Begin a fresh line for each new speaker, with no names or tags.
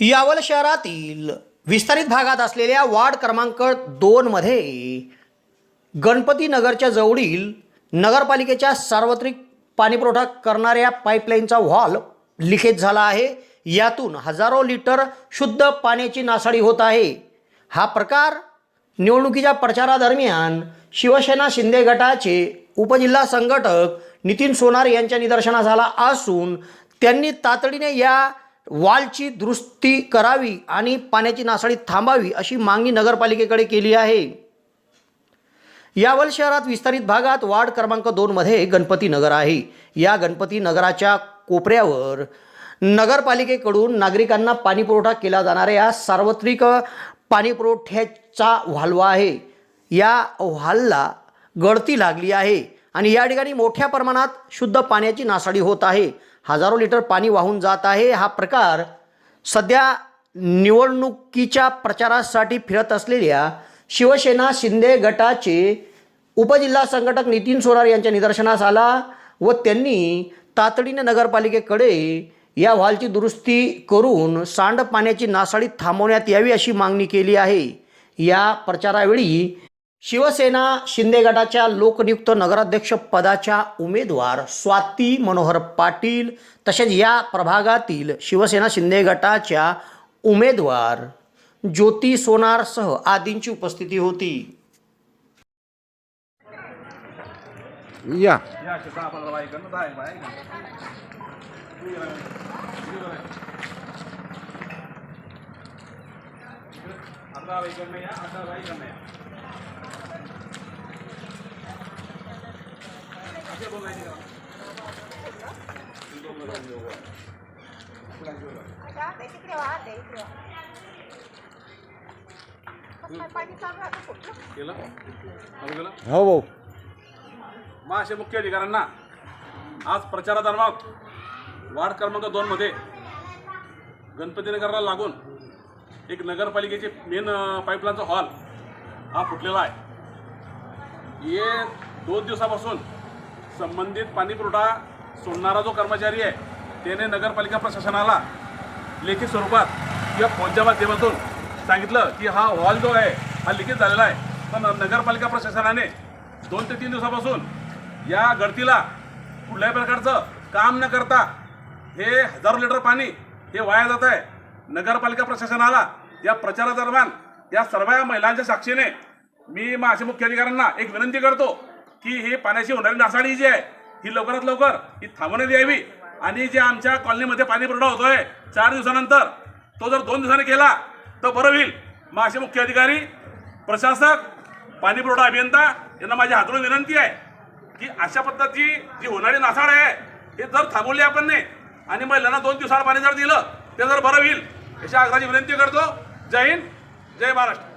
यावल शहरातील विस्तारित भागात असलेल्या वार्ड क्रमांक दोनमध्ये गणपती नगरच्या जवळील नगरपालिकेच्या सार्वत्रिक पाणीपुरवठा करणाऱ्या पाईपलाईनचा व्हॉल लिकेज झाला आहे. यातून हजारो लिटर शुद्ध पाण्याची नासाडी होत आहे. हा प्रकार निवडणुकीच्या प्रचारादरम्यान शिवसेना शिंदे गटाचे उपजिल्हा संघटक नितीन सोनार यांच्या निदर्शनास आला असून त्यांनी तातडीने या वालची दुरुस्ती करावी आणि पाण्याची नासाडी थांबावी अशी मागणी नगरपालिकेकडे केली आहे. यावल शहरात विस्तारित भागात वार्ड क्रमांक दोनमध्ये गणपती नगर आहे. या गणपती नगराच्या कोपऱ्यावर नगरपालिकेकडून नागरिकांना पाणीपुरवठा केला जाणाऱ्या सार्वत्रिक पाणीपुरवठ्याचा व्हाल्वा आहे. या व्हालला गळती लागली आहे आणि या ठिकाणी मोठ्या प्रमाणात शुद्ध पाण्याची नासाडी होत आहे. हजारो लिटर पाणी वाहून जात आहे. हा प्रकार सध्या निवडणुकीच्या प्रचारासाठी फिरत असलेल्या शिवसेना शिंदे गटाचे उपजिल्हा संघटक नितीन सोनार यांच्या निदर्शनास आला व त्यांनी तातडीने नगरपालिकेकडे या व्हालची दुरुस्ती करून सांडपाण्याची नासाडी थांबवण्यात यावी अशी मागणी केली आहे. या प्रचारावेळी शिवसेना शिंदे गटाच्या लोकनियुक्त नगराध्यक्ष पदाच्या उमेदवार स्वाती मनोहर पाटील तसेच या प्रभागातील शिवसेना शिंदे गटाच्या उमेदवार ज्योती सोनारसह आदींची उपस्थिती होती.
या.
या
हो भाऊ
मग असे मुख्य अधिकाऱ्यांना आज प्रचारादरम्यान वार्ड क्रमांक दोनमध्ये गणपतीनगरला लागून एक नगरपालिकेचे मेन पाईपलाईनचा हॉल हा फुटलेला आहे. हे दोन दिवसापासून संबंधित पाणीपुरवठा सोडणारा जो कर्मचारी आहे त्याने नगरपालिका प्रशासनाला लेखी स्वरूपात किंवा फोनच्या माध्यमातून सांगितलं की हा हॉल जो आहे हा लिखित झालेला आहे. पण नगरपालिका प्रशासनाने दोन ते तीन दिवसापासून या गळतीला कुठल्याही प्रकारचं काम न करता हे हजारो लिटर पाणी हे वाया जात आहे. नगरपालिका प्रशासनाला या प्रचारादरम्यान या सर्व महिलांच्या साक्षीने मी माझ्या मुख्य अधिकाऱ्यांना एक विनंती करतो की ही पाण्याची होणारी नासाडी जी आहे ही लवकरात लवकर ही थांबवण्यात यावी. आणि जे आमच्या कॉलनीमध्ये पाणी पुरवठा होतोय चार दिवसानंतर तो जर दोन दिवसांनी केला तर बरं होईल. माझे मुख्य अधिकारी प्रशासक पाणी पुरवठा अभियंता यांना माझी हातून विनंती आहे की अशा पद्धतीची जी होणारी नासाड आहे हे जर थांबवली आपण नाही आणि महिलांना दोन दिवसाला पाणी जर दिलं ते जर बरं होईल अशा आग्रहाची विनंती करतो. जय हिंद. जय महाराष्ट्र.